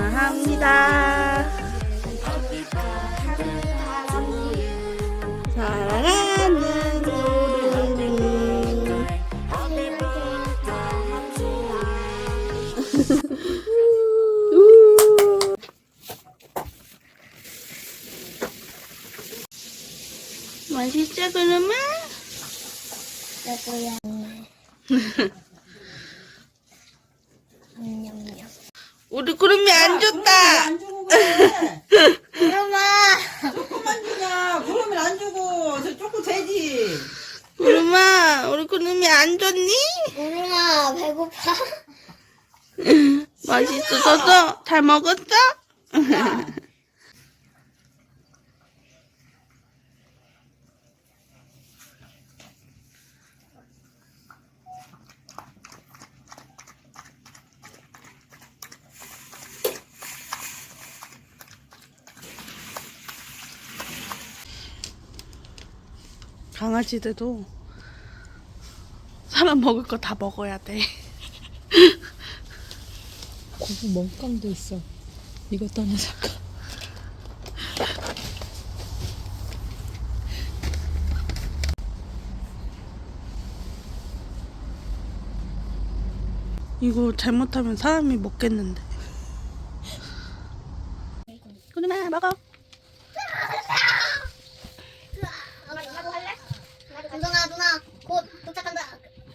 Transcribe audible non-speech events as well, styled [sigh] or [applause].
축하합니다. 사랑하는 우리 맛있어 그러면? 누구야? [laughs] 냠 우리 구름이 안 줬다. 안 주고 그래. 그럼아. 조금만 주냐. 그러면 안 주고 저 조금 되지. 구름아, 우리 구름이 안 줬니? 그럼아 배고파? [laughs] 맛있어서 잘 먹었어? 강아지들도 사람 먹을 거 다 먹어야 돼. [laughs] 거기 먹방도 있어. 이것도 하나 살까? 이거 잘못하면 사람이 먹겠는데. 그러면 먹어. 누나도 할래? 누나 누나 곧 도착한다.